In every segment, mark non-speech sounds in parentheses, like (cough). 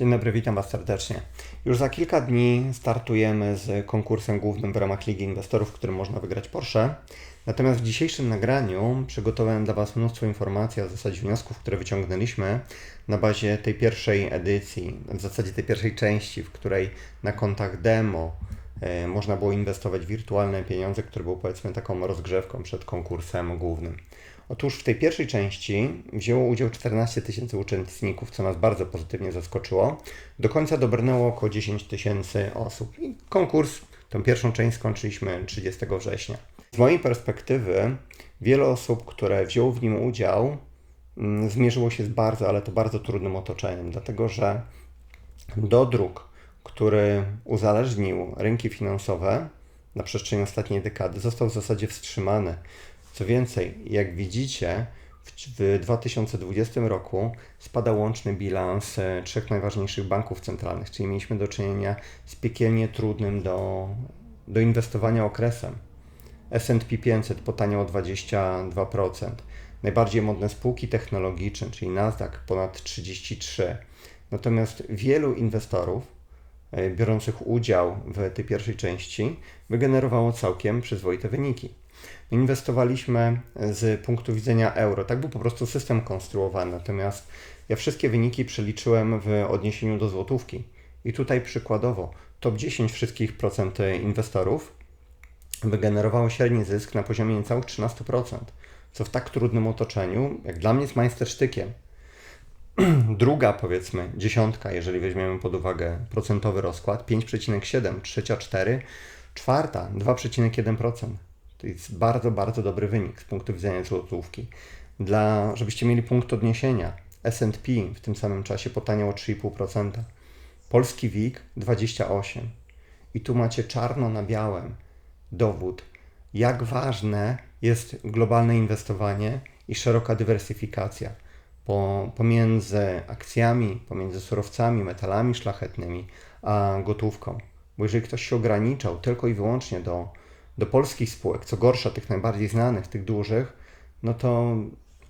Dzień dobry, witam Was serdecznie. Już za kilka dni startujemy z konkursem głównym w ramach Ligi Inwestorów, w którym można wygrać Porsche. Natomiast w dzisiejszym nagraniu przygotowałem dla Was mnóstwo informacji, a w zasadzie wniosków, które wyciągnęliśmy na bazie tej pierwszej edycji, w zasadzie tej pierwszej części, w której na kontach demo e, można było inwestować wirtualne pieniądze, które były powiedzmy taką rozgrzewką przed konkursem głównym. Otóż w tej pierwszej części wzięło udział 14 tysięcy uczestników, co nas bardzo pozytywnie zaskoczyło. Do końca dobrnęło około 10 tysięcy osób i konkurs, tą pierwszą część skończyliśmy 30 września. Z mojej perspektywy wiele osób, które wzięło w nim udział, mm, zmierzyło się z bardzo, ale to bardzo trudnym otoczeniem, dlatego że dodruk, który uzależnił rynki finansowe na przestrzeni ostatniej dekady, został w zasadzie wstrzymany. Co więcej, jak widzicie, w 2020 roku spada łączny bilans e, trzech najważniejszych banków centralnych, czyli mieliśmy do czynienia z piekielnie trudnym do, do inwestowania okresem. S&P 500 potaniał o 22%. Najbardziej modne spółki technologiczne, czyli Nasdaq ponad 33%. Natomiast wielu inwestorów e, biorących udział w tej pierwszej części wygenerowało całkiem przyzwoite wyniki. Inwestowaliśmy z punktu widzenia euro. Tak był po prostu system konstruowany. Natomiast ja wszystkie wyniki przeliczyłem w odniesieniu do złotówki. I tutaj przykładowo top 10 wszystkich procent inwestorów wygenerowało średni zysk na poziomie niecałych 13%, co w tak trudnym otoczeniu, jak dla mnie jest majstersztykiem. (clears throat) Druga, powiedzmy, dziesiątka, jeżeli weźmiemy pod uwagę procentowy rozkład, 5,7, trzecia 4, czwarta 2,1%. To jest bardzo, bardzo dobry wynik z punktu widzenia złotówki. Dla, żebyście mieli punkt odniesienia, S&P w tym samym czasie potaniał o 3,5%. Polski WIG 28. I tu macie czarno na białym dowód, jak ważne jest globalne inwestowanie i szeroka dywersyfikacja po, pomiędzy akcjami, pomiędzy surowcami, metalami szlachetnymi, a gotówką. Bo jeżeli ktoś się ograniczał tylko i wyłącznie do do polskich spółek, co gorsza tych najbardziej znanych, tych dużych, no to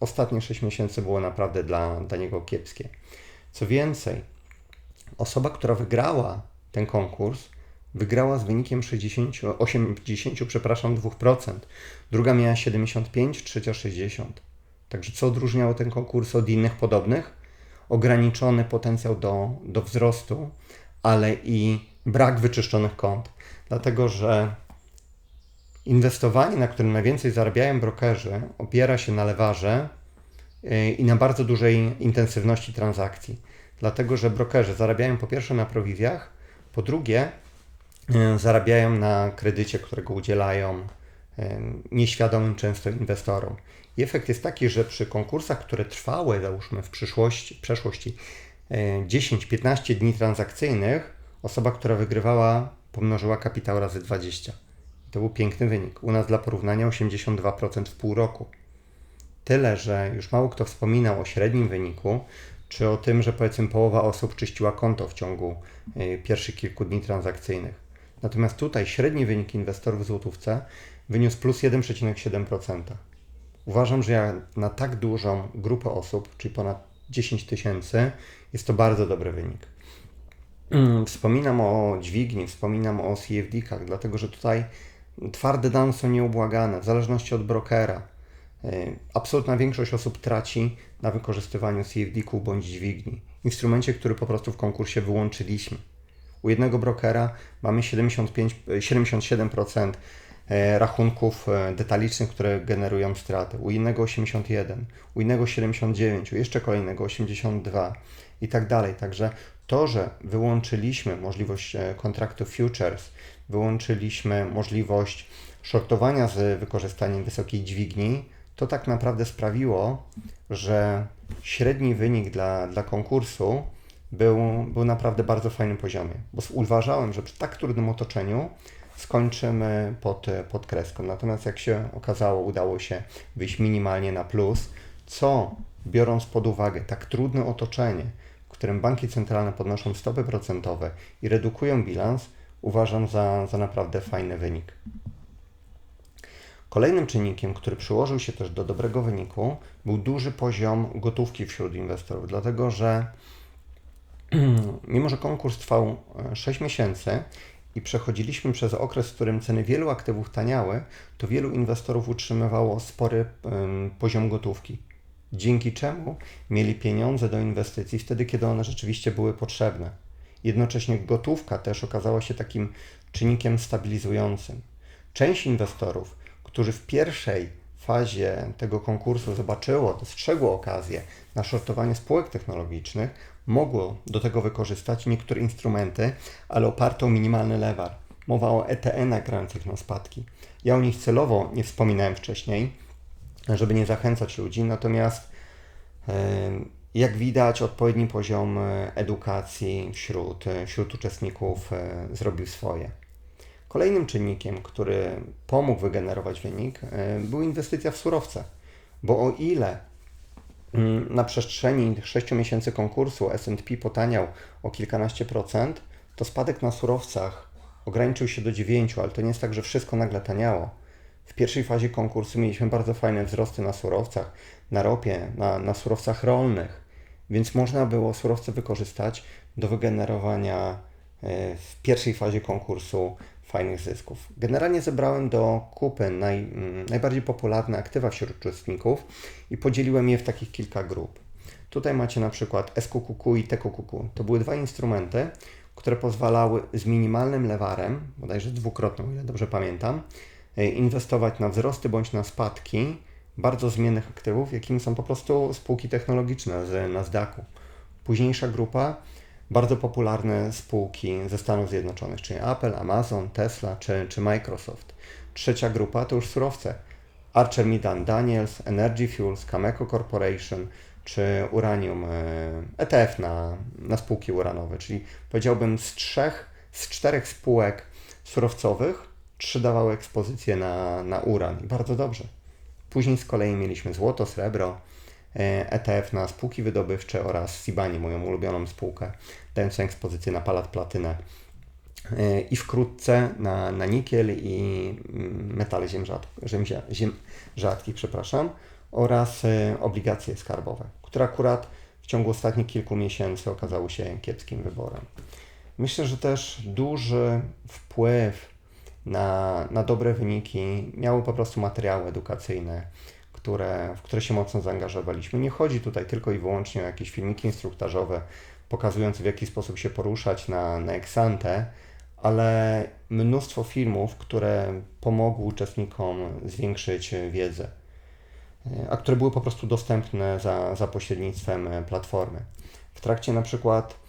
ostatnie 6 miesięcy było naprawdę dla, dla niego kiepskie. Co więcej, osoba, która wygrała ten konkurs, wygrała z wynikiem 60, 80, przepraszam, 2%. Druga miała 75, trzecia 60. Także co odróżniało ten konkurs od innych podobnych? Ograniczony potencjał do, do wzrostu, ale i brak wyczyszczonych kont. Dlatego, że Inwestowanie, na którym najwięcej zarabiają brokerzy, opiera się na lewarze y, i na bardzo dużej intensywności transakcji. Dlatego, że brokerzy zarabiają po pierwsze na prowizjach, po drugie y, zarabiają na kredycie, którego udzielają y, nieświadomym często inwestorom. I efekt jest taki, że przy konkursach, które trwały, załóżmy w przyszłości, przeszłości 10-15 dni transakcyjnych, osoba, która wygrywała, pomnożyła kapitał razy 20. To był piękny wynik. U nas dla porównania 82% w pół roku. Tyle, że już mało kto wspominał o średnim wyniku, czy o tym, że powiedzmy połowa osób czyściła konto w ciągu y, pierwszych kilku dni transakcyjnych. Natomiast tutaj średni wynik inwestorów w złotówce wyniósł plus 1,7%. Uważam, że ja na tak dużą grupę osób, czyli ponad 10 tysięcy, jest to bardzo dobry wynik. Wspominam o dźwigni, wspominam o CFD-kach, dlatego że tutaj Twarde dane są nieubłagane, w zależności od brokera. E, absolutna większość osób traci na wykorzystywaniu CFD-ków bądź dźwigni. Instrumencie, który po prostu w konkursie wyłączyliśmy. U jednego brokera mamy 75, 77% e, rachunków e, detalicznych, które generują straty. U innego 81, u innego 79, u jeszcze kolejnego 82 i tak dalej. Także to, że wyłączyliśmy możliwość kontraktu futures, wyłączyliśmy możliwość shortowania z wykorzystaniem wysokiej dźwigni, to tak naprawdę sprawiło, że średni wynik dla, dla konkursu był, był naprawdę bardzo fajnym poziomie, bo uważałem, że przy tak trudnym otoczeniu skończymy pod, pod kreską. Natomiast jak się okazało, udało się wyjść minimalnie na plus, co biorąc pod uwagę tak trudne otoczenie, którym banki centralne podnoszą stopy procentowe i redukują bilans, uważam za, za naprawdę fajny wynik. Kolejnym czynnikiem, który przyłożył się też do dobrego wyniku, był duży poziom gotówki wśród inwestorów, dlatego że (clears throat) mimo że konkurs trwał 6 miesięcy i przechodziliśmy przez okres, w którym ceny wielu aktywów taniały, to wielu inwestorów utrzymywało spory poziom gotówki. Dzięki czemu mieli pieniądze do inwestycji wtedy, kiedy one rzeczywiście były potrzebne. Jednocześnie gotówka też okazała się takim czynnikiem stabilizującym. Część inwestorów, którzy w pierwszej fazie tego konkursu zobaczyło, dostrzegło okazję na shortowanie spółek technologicznych, mogło do tego wykorzystać niektóre instrumenty, ale oparte o minimalny lewar. Mowa o ETN-ach grających na spadki. Ja o nich celowo nie wspominałem wcześniej, żeby nie zachęcać ludzi, natomiast jak widać, odpowiedni poziom e, edukacji wśród, e, wśród uczestników e, zrobił swoje. Kolejnym czynnikiem, który pomógł wygenerować wynik, była inwestycja w surowce. Bo o ile mm, na przestrzeni 6 miesięcy konkursu SP potaniał o kilkanaście procent, to spadek na surowcach ograniczył się do 9, ale to nie jest tak, że wszystko nagle taniało. W pierwszej fazie konkursu mieliśmy bardzo fajne wzrosty na surowcach, na ropie, na, na surowcach rolnych, więc można było surowce wykorzystać do wygenerowania e, w pierwszej fazie konkursu fajnych zysków. Generalnie zebrałem do kupy naj, mm, najbardziej popularne aktywa wśród uczestników i podzieliłem je w takich kilka grup. Tutaj macie na przykład SQQQ i TQQQ. To były dwa instrumenty, które pozwalały z minimalnym lewarem, bodajże dwukrotną, ile dobrze pamiętam, inwestować na wzrosty bądź na spadki bardzo zmiennych aktywów, jakimi są po prostu spółki technologiczne z Nasdaqu. Późniejsza grupa, bardzo popularne spółki ze Stanów Zjednoczonych, czyli Apple, Amazon, Tesla czy, czy Microsoft. Trzecia grupa to już surowce. Archer Midland Daniels, Energy Fuels, Cameco Corporation czy Uranium, ETF e na, na spółki uranowe, czyli powiedziałbym z trzech, z czterech spółek surowcowych, trzy dawały ekspozycję na, na uran i bardzo dobrze. Później z kolei mieliśmy złoto, srebro, ETF na spółki wydobywcze oraz Sibani, moją ulubioną spółkę, dającą ekspozycję na palat platynę e, i wkrótce na, na nikiel i mm, metale ziem, rzadk, ziem, ziem rzadkich, przepraszam, oraz e, obligacje skarbowe, które akurat w ciągu ostatnich kilku miesięcy okazały się kiepskim wyborem. Myślę, że też duży wpływ na, na dobre wyniki miały po prostu materiały edukacyjne, które, w które się mocno zaangażowaliśmy. Nie chodzi tutaj tylko i wyłącznie o jakieś filmiki instruktażowe pokazujące w jaki sposób się poruszać na, na Exante, ale mnóstwo filmów, które pomogły uczestnikom zwiększyć wiedzę, a które były po prostu dostępne za, za pośrednictwem platformy. W trakcie na przykład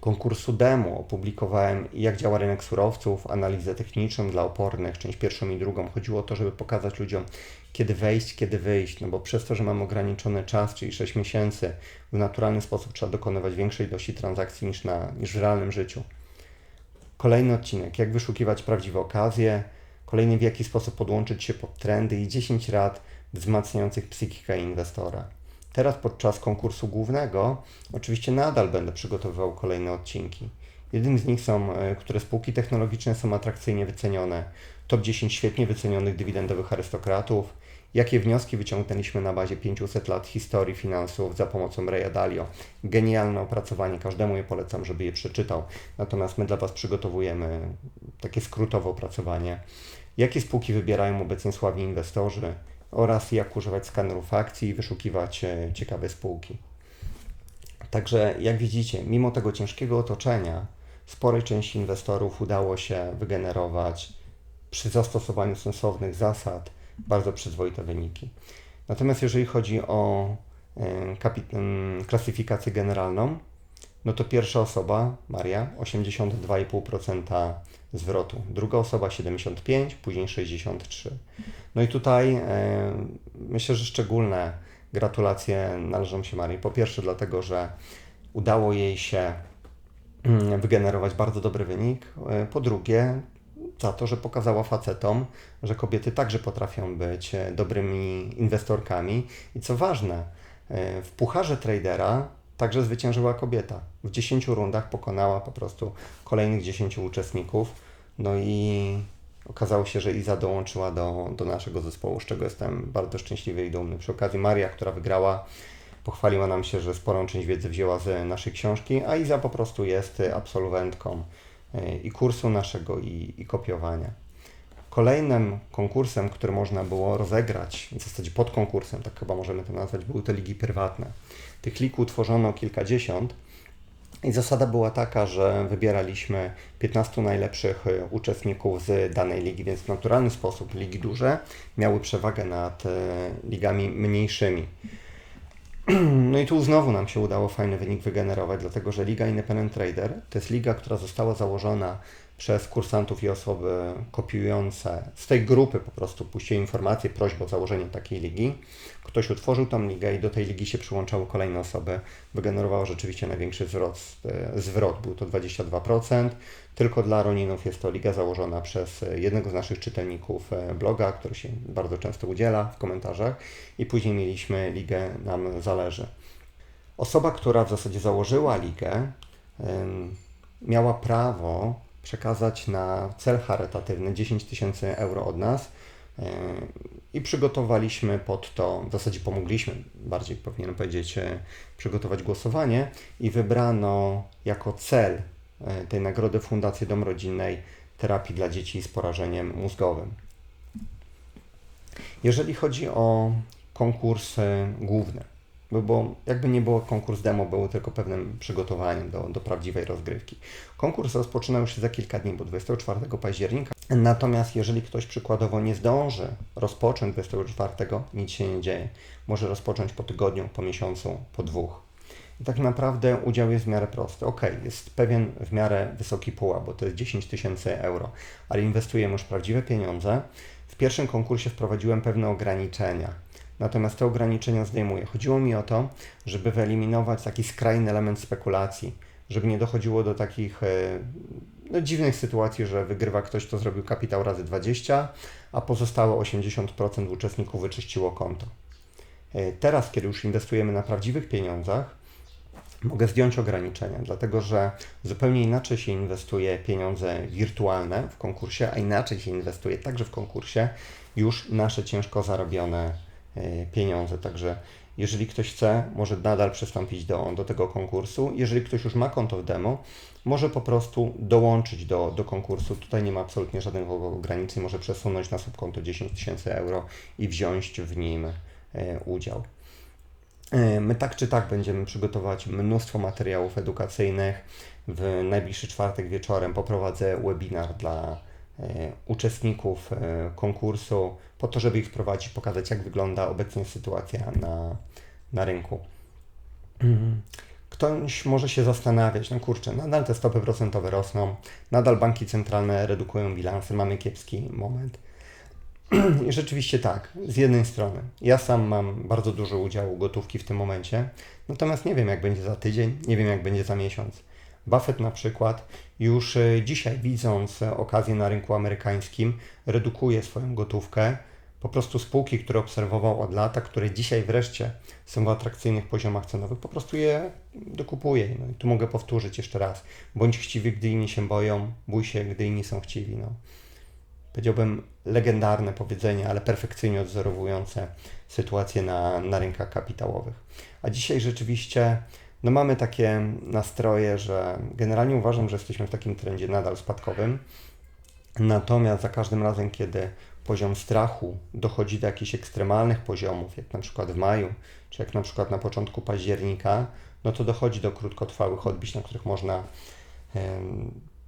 konkursu demo opublikowałem jak działa rynek surowców, analizę techniczną dla opornych, część pierwszą i drugą. Chodziło o to, żeby pokazać ludziom, kiedy wejść, kiedy wyjść, no bo przez to, że mam ograniczony czas, czyli 6 miesięcy, w naturalny sposób trzeba dokonywać większej ilości transakcji niż, na, niż w realnym życiu. Kolejny odcinek, jak wyszukiwać prawdziwe okazje, kolejny w jaki sposób podłączyć się pod trendy i 10 rad wzmacniających psychikę inwestora. Teraz podczas konkursu głównego oczywiście nadal będę przygotowywał kolejne odcinki. Jednym z nich są, e, które spółki technologiczne są atrakcyjnie wycenione, top 10 świetnie wycenionych dywidendowych arystokratów, jakie wnioski wyciągnęliśmy na bazie 500 lat historii finansów za pomocą Raya Dalio. Genialne opracowanie, każdemu je polecam, żeby je przeczytał. Natomiast my dla Was przygotowujemy takie skrótowe opracowanie. Jakie spółki wybierają obecnie sławni inwestorzy? Oraz jak używać skanerów akcji i wyszukiwać e, ciekawe spółki. Także jak widzicie, mimo tego ciężkiego otoczenia, sporej części inwestorów udało się wygenerować przy zastosowaniu sensownych zasad bardzo przyzwoite wyniki. Natomiast jeżeli chodzi o e, klasyfikację generalną, no to pierwsza osoba, Maria, 82,5% zwrotu. Druga osoba 75, później 63. No i tutaj e, myślę, że szczególne gratulacje należą się Marii. Po pierwsze dlatego, że udało jej się mm, wygenerować bardzo dobry wynik. E, po drugie, za to, że pokazała facetom, że kobiety także potrafią być e, dobrymi inwestorkami. I co ważne, e, w pucharze tradera także zwyciężyła kobieta. W 10 rundach pokonała po prostu kolejnych 10 uczestników. No i okazało się, że Iza dołączyła do, do naszego zespołu, z czego jestem bardzo szczęśliwy i dumny. Przy okazji Maria, która wygrała, Pochwaliła nam się, że sporą część wiedzy wzięła z naszej książki, a Iza po prostu jest absolwentką e, i kursu naszego, i, i kopiowania. Kolejnym konkursem, który można było rozegrać, w zasadzie pod konkursem, tak chyba możemy to nazwać, były te ligi prywatne. Tych lig utworzono kilkadziesiąt i zasada była taka, że wybieraliśmy 15 najlepszych e, uczestników z danej ligi, więc w naturalny sposób ligi duże miały przewagę nad e, ligami mniejszymi. (clears throat) No i tu znowu nam się udało fajny wynik wygenerować, dlatego że Liga Independent Trader to jest liga, która została założona przez kursantów i osoby kopiujące z tej grupy po prostu puściły informację, prośbę o założenie takiej ligi. Ktoś utworzył tą ligę i do tej ligi się przyłączały kolejne osoby. Wygenerowało rzeczywiście największy zwrot, e, zwrot był to 22%. Tylko dla Roninów jest to liga założona przez jednego z naszych czytelników e, bloga, który się bardzo często udziela w komentarzach i później mieliśmy ligę Nam Zależy. Osoba, która w zasadzie założyła ligę, miała prawo przekazać na cel charytatywny 10 tysięcy euro od nas e, i przygotowaliśmy pod to, w zasadzie pomogliśmy, bardziej powinienem powiedzieć, e, przygotować głosowanie i wybrano jako cel e, tej nagrody Fundacji Dom Rodzinnej terapii dla dzieci z porażeniem mózgowym. Jeżeli chodzi o konkursy główne, bo jakby nie było konkurs demo, był tylko pewnym przygotowaniem do, do prawdziwej rozgrywki. Konkurs rozpoczynał się za kilka dni, bo 24 października. Natomiast jeżeli ktoś przykładowo nie zdąży rozpocząć 24, nic się nie dzieje. Może rozpocząć po tygodniu, po miesiącu, po dwóch. I tak naprawdę udział jest w miarę prosty. Ok, jest pewien w miarę wysoki pułap, bo to jest 10 tysięcy euro, ale inwestujemy już prawdziwe pieniądze. W pierwszym konkursie wprowadziłem pewne ograniczenia natomiast te ograniczenia zdejmuję. Chodziło mi o to, żeby wyeliminować taki skrajny element spekulacji, żeby nie dochodziło do takich e, no, dziwnych sytuacji, że wygrywa ktoś, kto zrobił kapitał razy 20, a pozostałe 80% uczestników wyczyściło konto. E, teraz, kiedy już inwestujemy na prawdziwych pieniądzach, mogę zdjąć ograniczenia, dlatego że zupełnie inaczej się inwestuje pieniądze wirtualne w konkursie, a inaczej się inwestuje także w konkursie już nasze ciężko zarobione pieniądze. Także jeżeli ktoś chce, może nadal przystąpić do, do tego konkursu. Jeżeli ktoś już ma konto w demo, może po prostu dołączyć do, do konkursu. Tutaj nie ma absolutnie żadnych ograniczeń. Może przesunąć na subkonto 10 tysięcy euro i wziąć w nim e, udział. E, my tak czy tak będziemy przygotować mnóstwo materiałów edukacyjnych. W najbliższy czwartek wieczorem poprowadzę webinar dla E, uczestników e, konkursu, po to, żeby ich wprowadzić, pokazać, jak wygląda obecnie sytuacja na, na rynku. Ktoś może się zastanawiać, no kurczę, nadal te stopy procentowe rosną, nadal banki centralne redukują bilansy, mamy kiepski moment. (clears throat) I rzeczywiście tak, z jednej strony, ja sam mam bardzo duży udział gotówki w tym momencie, natomiast nie wiem, jak będzie za tydzień, nie wiem, jak będzie za miesiąc. Buffett na przykład już e, dzisiaj, widząc okazję na rynku amerykańskim, redukuje swoją gotówkę. Po prostu spółki, które obserwował od lata, które dzisiaj wreszcie są w atrakcyjnych poziomach cenowych, po prostu je dokupuje. No i tu mogę powtórzyć jeszcze raz. Bądź chciwy, gdy inni się boją, bój się, gdy inni są chciwi. No. Powiedziałbym legendarne powiedzenie, ale perfekcyjnie odzorowujące sytuację na, na rynkach kapitałowych. A dzisiaj rzeczywiście no mamy takie nastroje, że generalnie uważam, że jesteśmy w takim trendzie nadal spadkowym. Natomiast za każdym razem, kiedy poziom strachu dochodzi do jakichś ekstremalnych poziomów, jak na przykład w maju, czy jak na przykład na początku października, no to dochodzi do krótkotrwałych odbić, na których można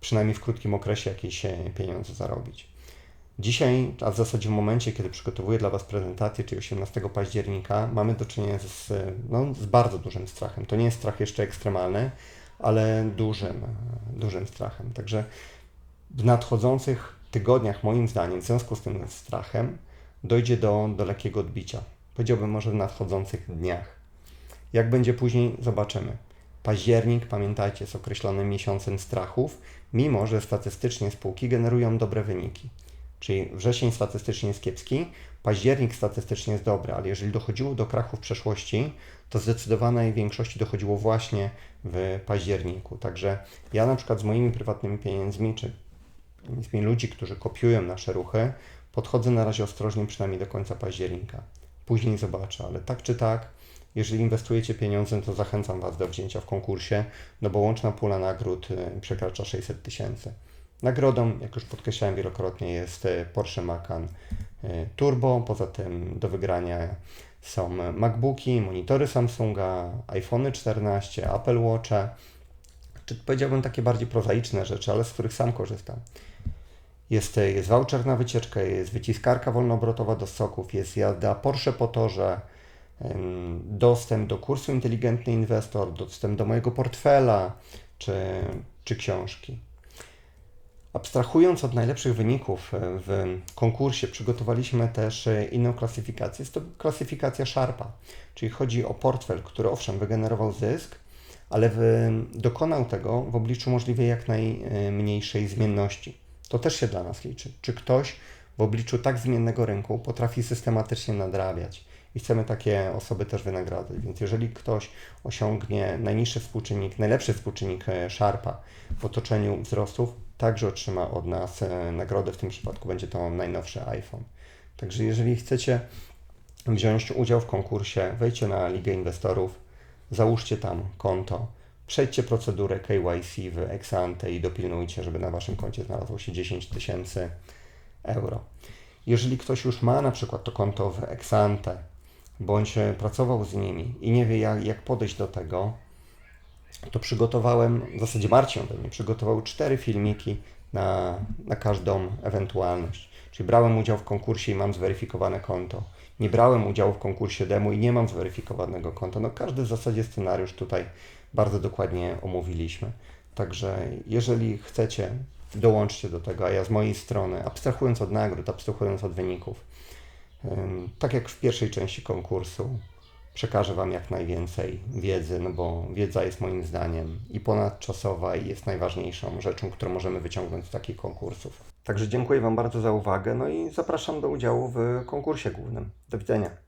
przynajmniej w krótkim okresie jakieś e, pieniądze zarobić. Dzisiaj, a w zasadzie w momencie, kiedy przygotowuję dla Was prezentację, czyli 18 października, mamy do czynienia z, no, z bardzo dużym strachem. To nie jest strach jeszcze ekstremalny, ale dużym, dużym strachem. Także w nadchodzących tygodniach, moim zdaniem, w związku z tym strachem, dojdzie do, do lekkiego odbicia. Powiedziałbym może w nadchodzących dniach. Jak będzie później, zobaczymy. Październik, pamiętajcie, jest określonym miesiącem strachów, mimo że statystycznie spółki generują dobre wyniki. Czyli wrzesień statystycznie jest kiepski, październik statystycznie jest dobry, ale jeżeli dochodziło do krachu w przeszłości, to zdecydowanej większości dochodziło właśnie w październiku. Także ja na przykład z moimi prywatnymi pieniędzmi, czy pieniędzmi ludzi, którzy kopiują nasze ruchy, podchodzę na razie ostrożnie przynajmniej do końca października. Później zobaczę, ale tak czy tak, Jeżeli inwestujecie pieniądze, to zachęcam Was do wzięcia w konkursie, no bo łączna pula nagród y, przekracza 600 tysięcy. Nagrodą, jak już podkreślałem wielokrotnie, jest y, Porsche Macan y, Turbo. Poza tym do wygrania są MacBooki, monitory Samsunga, iPhone 14, Apple Watche, czy powiedziałbym takie bardziej prozaiczne rzeczy, ale z których sam korzystam. Jest, jest voucher na wycieczkę, jest wyciskarka wolnoobrotowa do soków, jest jazda Porsche po torze, dostęp do kursu Inteligentny Inwestor, dostęp do mojego portfela czy, czy książki. Abstrahując od najlepszych wyników e, w konkursie, przygotowaliśmy też e, inną klasyfikację. Jest to klasyfikacja Sharpa, czyli chodzi o portfel, który owszem wygenerował zysk, ale w, dokonał tego w obliczu możliwie jak najmniejszej zmienności. To też się dla nas liczy. Czy ktoś w obliczu tak zmiennego rynku potrafi systematycznie nadrabiać? I chcemy takie osoby też wynagradzać. Więc jeżeli ktoś osiągnie najniższy współczynnik, najlepszy współczynnik e, Sharpa w otoczeniu wzrostów, także otrzyma od nas e, nagrodę. W tym przypadku będzie to najnowszy iPhone. Także jeżeli chcecie wziąć udział w konkursie, wejdźcie na Ligę Inwestorów, załóżcie tam konto, przejdźcie procedurę KYC w Exante i dopilnujcie, żeby na Waszym koncie znalazło się 10 tysięcy euro. Jeżeli ktoś już ma na przykład to konto w Exante, bądź pracował z nimi i nie wie jak, jak podejść do tego, to przygotowałem, w zasadzie Marcin mnie przygotował cztery filmiki na, na każdą ewentualność. Czyli brałem udział w konkursie i mam zweryfikowane konto. Nie brałem udziału w konkursie demo i nie mam zweryfikowanego konta. No każdy w zasadzie scenariusz tutaj bardzo dokładnie omówiliśmy. Także jeżeli chcecie, dołączcie do tego, a ja z mojej strony, abstrahując od nagród, abstrahując od wyników, tak jak w pierwszej części konkursu, przekażę Wam jak najwięcej wiedzy, no bo wiedza jest moim zdaniem i ponadczasowa i jest najważniejszą rzeczą, którą możemy wyciągnąć z takich konkursów. Także dziękuję Wam bardzo za uwagę, no i zapraszam do udziału w konkursie głównym. Do widzenia.